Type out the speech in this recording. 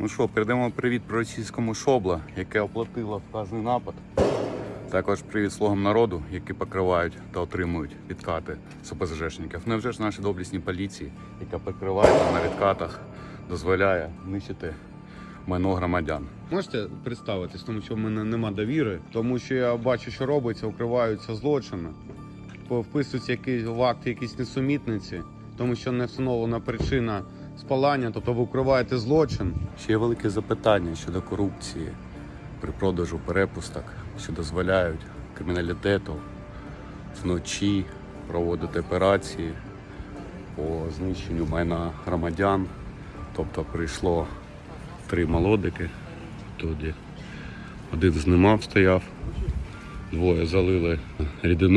Ну що, передамо привіт російському шобла, яке оплатило вказаний напад. Також привіт слугам народу, які покривають та отримують відкати з ОПЗЖшників. Невже ж наші доблесні поліції, яка покриває на відкатах, дозволяє нищити майно громадян. Можете представитись, тому що в мене нема довіри, тому що я бачу, що робиться, укриваються злочини, вписуються якісь в акт якісь несумітниці, тому що не встановлена причина спалання, тобто ви укриваєте злочин. Ще є велике запитання щодо корупції при продажу перепусток, що дозволяють криміналітету вночі проводити операції по знищенню майна громадян. Тобто прийшло три молодики, туди один знімав, стояв, двоє залили рідину.